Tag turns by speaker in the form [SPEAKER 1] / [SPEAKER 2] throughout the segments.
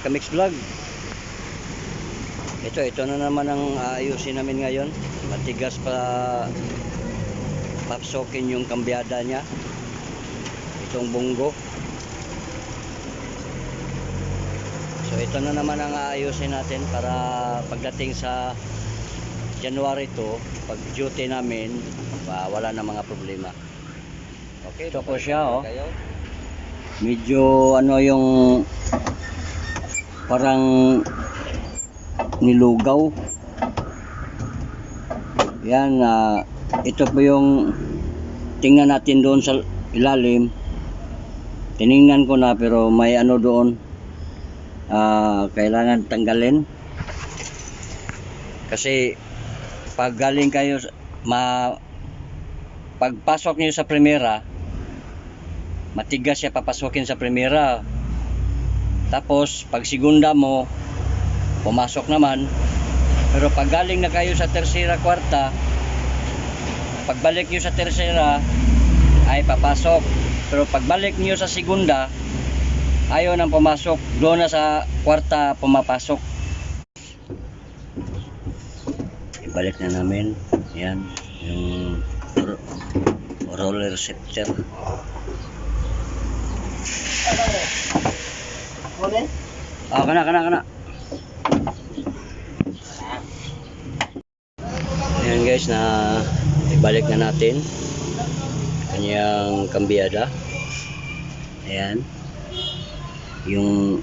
[SPEAKER 1] Kamix Vlog. Ito, ito na naman ang aayusin namin ngayon. Matigas pa papsokin yung kambyada niya. Itong bunggo. So ito na naman ang aayusin natin para pagdating sa January 2, pag duty namin, ah, wala na mga problema. Okay, ito po siya oh. Medyo ano yung parang nilugaw. Yan, ah, ito po yung tingnan natin doon sa ilalim. Tiningnan ko na pero may ano doon. Ah, kailangan tanggalin. Kasi pag galing kayo ma pagpasok niyo sa primera, matigas siya papasokin sa primera. Tapos pag segunda mo, pumasok naman. Pero pag galing na kayo sa tersera, kwarta, pagbalik niyo sa tersera, ay papasok. Pero pagbalik niyo sa segunda, ayaw nang pumasok. Doon na sa kwarta pumapasok. Ibalik na namin. Yan. Yung ro- roller shifter. Ah, kana, kana, kana. Ayan guys, na ibalik na natin kanyang kambyada. Ayan. Yung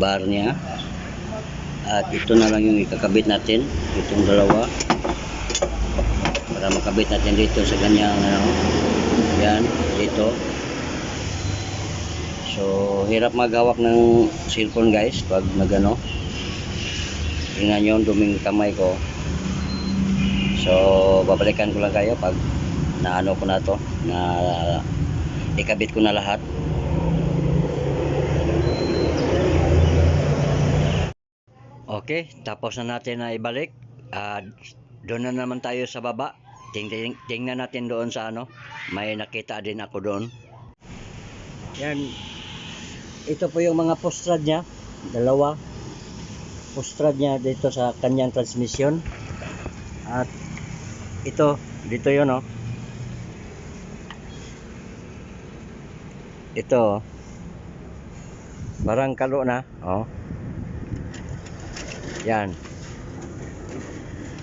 [SPEAKER 1] bar niya. At ito na lang yung ikakabit natin. Itong dalawa. Para makabit natin dito sa kanyang ano. Ayan, dito. So, hirap maghawak ng cellphone guys pag nagano. Tingnan nyo ang duming kamay ko. So, babalikan ko lang kayo pag naano ko na to, na ikabit ko na lahat. Okay, tapos na natin na ibalik. Ah, doon na naman tayo sa baba. Ting ting tingnan natin doon sa ano. May nakita din ako doon. Yan. Ito po yung mga postrad niya. Dalawa. Postrad niya dito sa kanyang transmission. At ito, dito yun oh. Ito oh. Barang kalo na. Oh. Yan.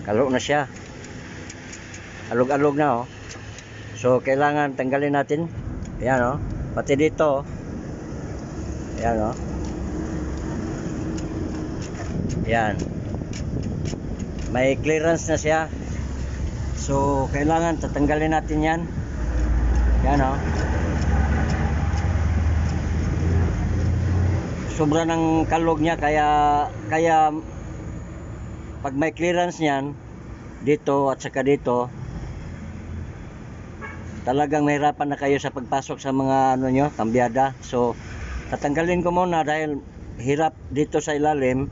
[SPEAKER 1] Kalo na siya. Alog-alog na oh. So kailangan tanggalin natin. Yan oh. Pati dito oh. Yan oh. Yan. May clearance na siya. So kailangan tatanggalin natin yan. Yan oh. Sobra ng kalog niya kaya kaya pag may clearance niyan dito at saka dito talagang mahirapan na kayo sa pagpasok sa mga ano nyo, kambyada. So, tatanggalin ko muna dahil hirap dito sa ilalim.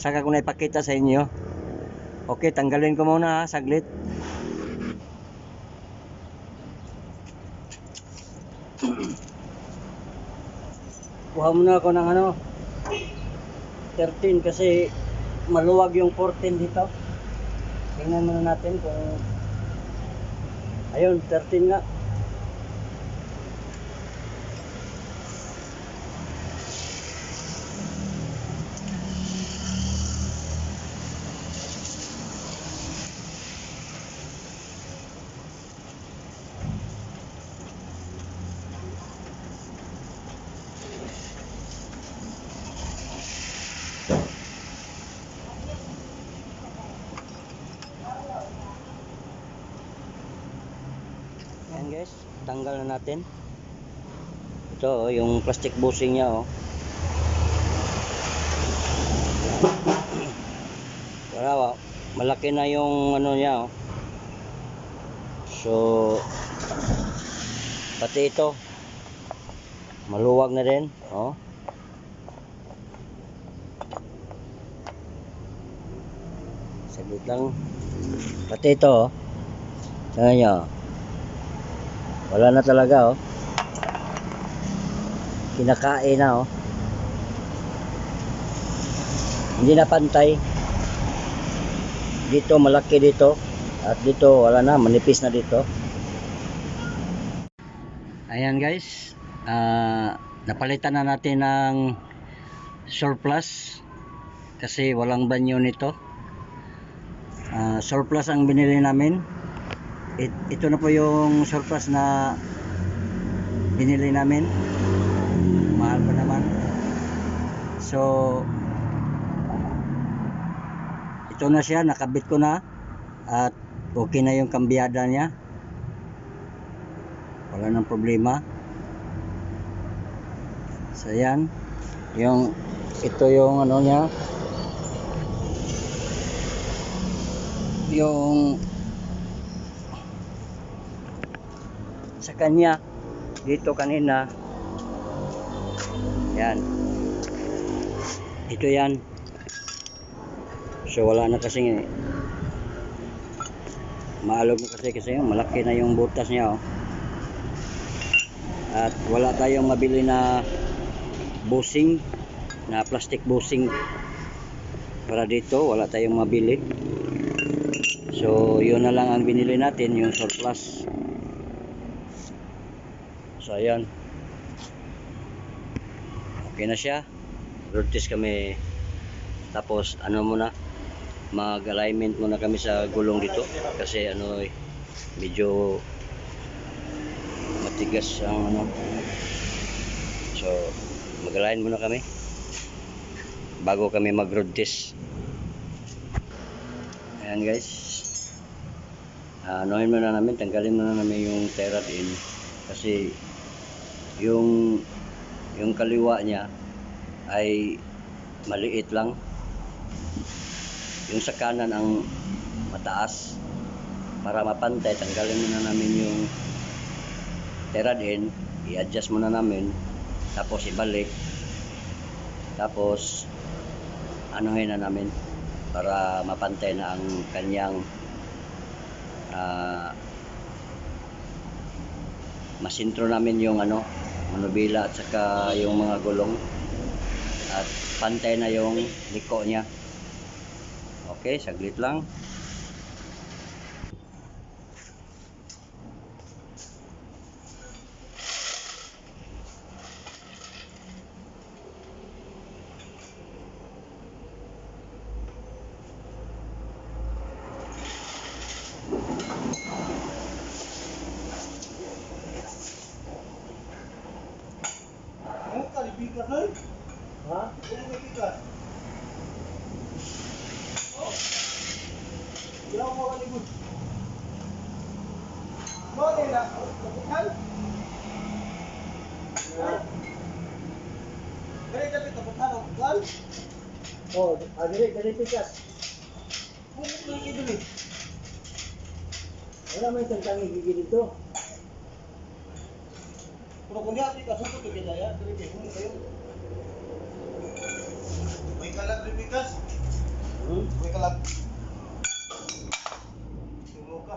[SPEAKER 1] Saka ko na ipakita sa inyo. Okay, tanggalin ko muna ha, saglit. Kuha muna ako ng ano, 13 kasi maluwag yung 14 dito. Tingnan muna natin kung Ayun, 13 nga. Ayan guys, tanggal na natin. Ito oh, yung plastic bushing niya oh. Wala oh. Malaki na yung ano niya oh. So pati ito maluwag na din oh. Saglit lang. Pati ito oh. Tingnan nyo oh. Wala na talaga oh. Kinakain na oh. hindi na pantay. Dito malaki dito. At dito wala na manipis na dito. Ayan guys. Ah, napalitan na natin ng surplus kasi walang banyo nito. Ah, surplus ang binili namin It- ito na po yung surplus na binili namin. Mahal pa naman. So ito na siya nakabit ko na. At okay na yung kambyada niya. Wala nang problema. So yan yung ito yung ano niya. Yung sa kanya. Dito kanina. Yan. Ito yan. So wala na kasi maalog na kasi kasi yun, malaki na yung butas niya oh. at wala tayong mabili na busing na plastic busing. Para dito wala tayong mabili. So yun na lang ang binili natin yung surplus so ayan. Okay na siya. Road test kami. Tapos ano muna mag alignment muna kami sa gulong dito. Kasi ano eh, medyo matigas ang ano. So mag align muna kami. Bago kami mag road test. Ayan guys. Anuhin muna namin. Tanggalin muna namin yung terad in kasi yung yung kaliwa niya ay maliit lang. Yung sa kanan ang mataas. Para mapantay tanggalin muna namin yung terad in i-adjust muna namin tapos ibalik. Tapos anuhin na namin para mapantay na ang kanyang ah, masintro namin yung ano manubila at saka yung mga gulong. At pantay na yung liko niya. Okay saglit lang
[SPEAKER 2] Ilang mo ka libod? Mo nila, kapitan? Kaya dapat kapitan ang bukan?
[SPEAKER 1] oh adire dali pikas
[SPEAKER 2] mo yung ibili.
[SPEAKER 1] wala man tentang gigil dito
[SPEAKER 2] Pero kung di ka suko to kita ya, dali kayo mo kayo. May kalag libigas?
[SPEAKER 1] hmm?
[SPEAKER 2] May kalag. Sumo ka.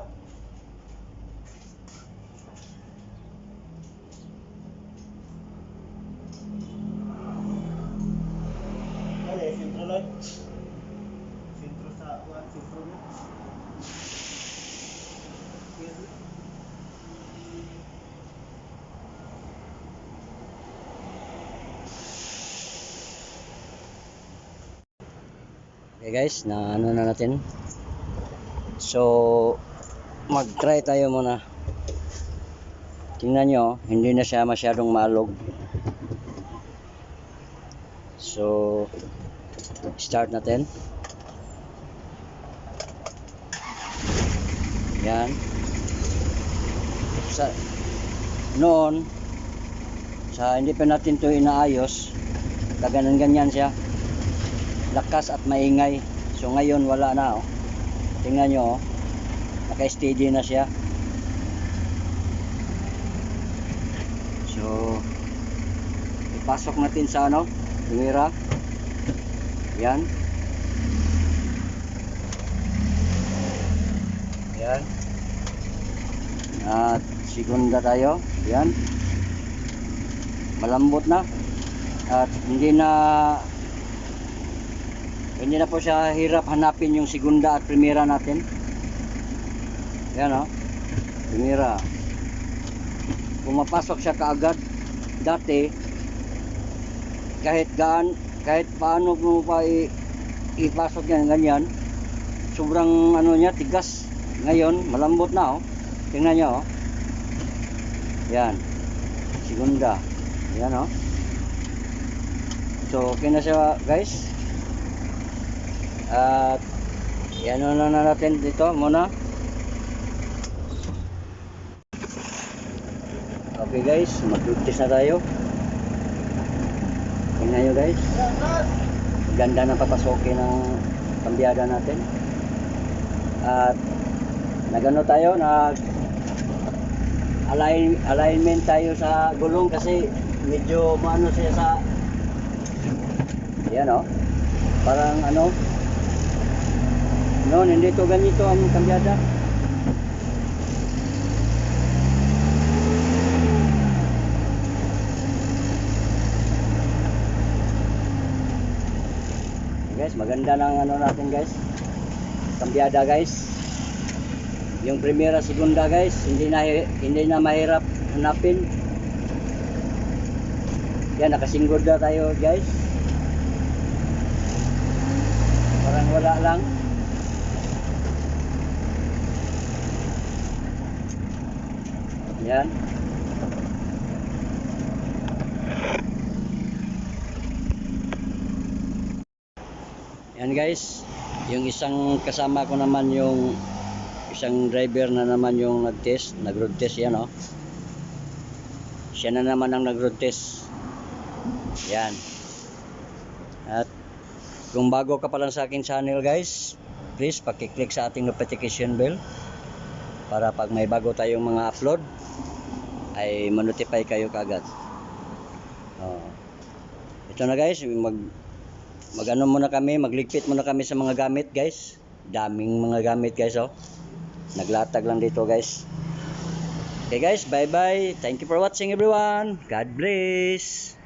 [SPEAKER 2] Ano yung sintro na? Sintro sa kuwan, sintro na.
[SPEAKER 1] Okay guys, na ano na natin. So, mag-try tayo muna. Tingnan nyo, hindi na siya masyadong maalog. So, start natin. Yan. Sa, noon, sa hindi pa natin to inaayos, kaganan-ganyan siya lakas at maingay. So ngayon wala na oh. Tingnan nyo oh. Naka-steady na siya. So ipasok natin sa ano, tumira. Yan. Yan. At segunda tayo. Yan. Malambot na. At hindi na Hindi na po siya hirap hanapin yung segunda at primera natin. Yan o. Primera. Pumapasok siya kaagad. Dati, kahit gaan, kahit paano mo pa i, ipasok yan ganyan, sobrang ano niya, tigas. Ngayon, malambot na oh. Tingnan niyo oh. Yan. Segunda. Yan oh. So, okay na siya guys. At yan na na natin dito muna. Okay guys, mag-practice na tayo. Tingnan nyo guys. Ganda ng papasokin ng pambiyada natin. At nagano tayo, nag align, alignment tayo sa gulong kasi medyo maano siya sa yan oh. Parang ano noon hindi to ganito ang kambyada. Guys, maganda ng ano natin guys. Kambyada guys. Yung primera, segunda guys, hindi na hindi na mahirap hanapin. Yan, nakasinggod na tayo guys. Parang wala lang. Yan. Yan guys, yung isang kasama ko naman yung isang driver na naman yung nag-test, nag-road test yan oh. Siya na naman ang nag-road test. Yan. At kung bago ka pa lang sa aking channel guys, please paki-click sa ating notification bell para pag may bago tayong mga upload ay manotify kayo kagad. Oh. Ito na guys, mag magano muna kami, magligpit muna kami sa mga gamit guys. Daming mga gamit guys oh. Naglatag lang dito guys. Okay guys, bye bye. Thank you for watching everyone. God bless.